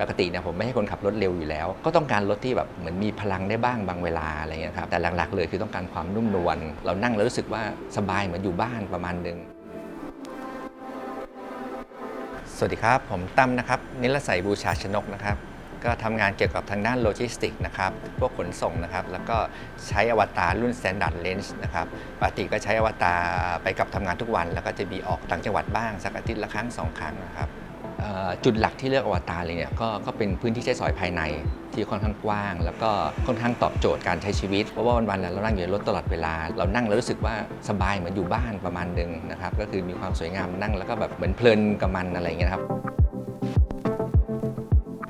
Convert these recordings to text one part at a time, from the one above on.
ปกติเนี่ยผมไม่ใช่คนขับรถเร็วอยู่แล้ว ก็ต้องการรถที่แบบเหมือนมีพลังได้บ้างบางเวลาอะไรเงี้ยครับแต่หลักๆเลยคือต้องการความนุ่มนวลเรานั่งแล้วรู้สึกว่าสบายเหมือนอยู่บ้านประมาณหนึ่งสวัสดีครับ ผมตั้มนะครับนิรสัยบูชาชนกนะครับก็ทำงานเกี่ยวกับทางด้านโลจิสติกส์นะครับพวกขนส่งนะครับ แล้วก็ใช้อวตารรุ่น Standard Range นะครับปกติก็ใช้อวตารไปกับทำงานทุกวัน แล้วก็จะมีออกต่างจังหวัดบ้าง สักอาทิตย์ละครั้งสองครั้งนะครับ จุดหลักที่เลือกอวตารเลยเนี่ยก็ก็เป็นพื้นที่ใช้สอยภายในที่ค่อนข้างกว้าง แล้วก็ค่อนข้างตอบโจทย์การใช้ชีวิต เพราะว่าวันๆเรานั่งอยู่ในรถตลอดเวลา เรานั่งแล้วรู้สึกว่าสบายเหมือนอยู่บ้านประมาณหนึงนะครับก็คือมีความสวยงามนั่งแล้วก็แบบเหมือนเพลินกับมันอะไรเงี้ยครับ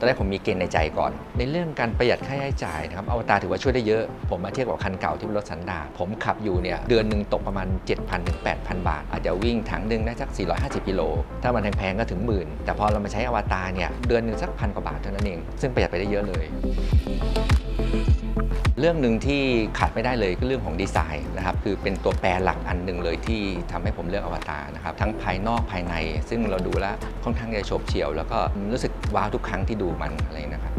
ตอนแรกผมมีเกณฑ์ในใจก่อน ในเรื่องการประหยัดค่าใช้จ่ายนะครับอวตารถือว่าช่วยได้เยอะ ผมมาเทียบกับคันเก่าที่เป็นรถสันดา ผมขับอยู่เนี่ยเดือนหนึ่งตกประมาณ 7,000ถึง8,000 บาท อาจจะวิ่งถังหนึ่งได้สัก 450 กิโล ถ้ามันแพงๆก็ถึงหมื่น แต่พอเรามาใช้อวตารเนี่ยเดือนหนึ่งสักพันกว่าบาทเท่านั้นเอง ซึ่งประหยัดไปได้เยอะเลย เรื่องหนึ่งที่ขาดไม่ได้เลยก็เรื่องของดีไซน์นะครับคือเป็นตัวแปรหลักอันหนึ่งเลยที่ทำให้ผมเลือกอวตารนะครับทั้งภายนอกภายใน ซึ่งเราดูแล้วค่อนข้างจะโฉบเฉี่ยว แล้วก็รู้สึกว้าวทุกครั้งที่ดูมันอะไรนะครับ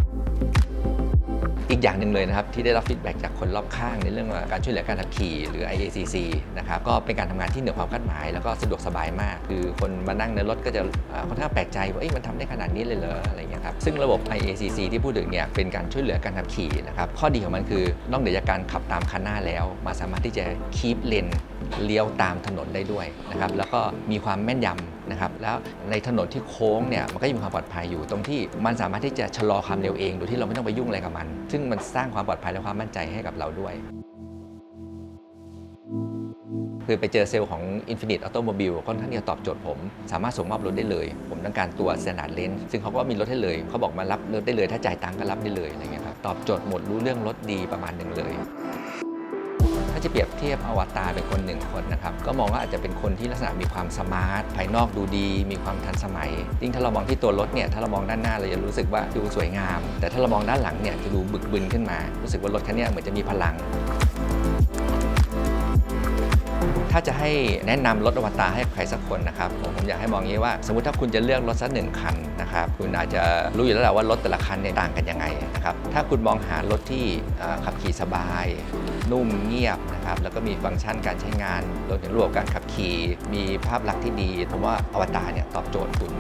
อีกอย่างหนึ่งเลยนะครับที่ได้รับฟีดแบ็กจากคนรอบข้างในเรื่องการช่วยเหลือการขับขี่หรือ IACC นะครับก็เป็นการทำงานที่เหนือความคาดหมาย แล้วก็สะดวกสบายมาก คือคนมานั่งในรถก็จะอ่าค่อนข้างแปลกใจว่าเอ๊ะมันทำได้ขนาดนี้เลยเหรออะไรเงี้ยครับซึ่งระบบ IACC ที่พูดถึงเนี่ยเป็นการช่วยเหลือการขับขี่นะครับข้อดีของมันคือนอกเหนือจากการขับตามคันหน้าแล้ว มาสามารถที่จะคีบเลน เลี้ยวตามถนนได้ด้วยนะครับแล้วก็มีความแม่นยำนะครับแล้วในถนนที่โค้งเนี่ยมันก็จะมีความปลอดภัยอยู่ตรงที่มันสามารถที่จะชะลอความเร็วเองโดยที่เราไม่ต้องไปยุ่งอะไรกับมัน ซึ่งมันสร้างความปลอดภัยและความมั่นใจให้กับเราด้วยคือไปเจอเซลล์ของ Infinite Automobile ค่อนข้างที่จะตอบโจทย์ผม สามารถส่งมอบรถได้เลย ผมต้องการตัว Standard Range ซึ่งเขาก็มีรถให้เลย เขาบอกมารับรถได้เลย ถ้าจ่ายตังค์ก็รับได้เลยอะไรเงี้ยครับตอบโจทย์หมดรู้เรื่องรถดีประมาณหนึ่งเลย จะเปรียบเทียบอวตารเป็นคนหนึ่งคนนะครับ ก็มองว่าอาจจะเป็นคนที่ลักษณะมีความสมาร์ท ภายนอกดูดี มีความทันสมัยยิ่งถ้าเรามองที่ตัวรถเนี่ย ถ้าเรามองด้านหน้าเราจะรู้สึกว่าดูสวยงาม แต่ถ้าเรามองด้านหลังเนี่ยจะดูบึกบึนขึ้นมา รู้สึกว่ารถคันนี้เหมือนจะมีพลัง ถ้าจะให้แนะนำรถอวตารให้ใครสักคนนะครับผมอยากให้มองยี้ว่า สมมติถ้าคุณจะเลือกรถสักหนึ่งคันนะครับคุณอาจจะรู้อยู่แล้วแหละว่ารถแต่ละคันเนี่ยต่างกันยังไงนะครับถ้าคุณมองหารถที่ขับขี่สบาย นุ่มเงียบนะครับแล้วก็มีฟังก์ชันการใช้งานรวมถึงระบบการขับขี่ มีภาพลักษณ์ที่ดีผมว่าอวตารเนี่ยตอบโจทย์คุณ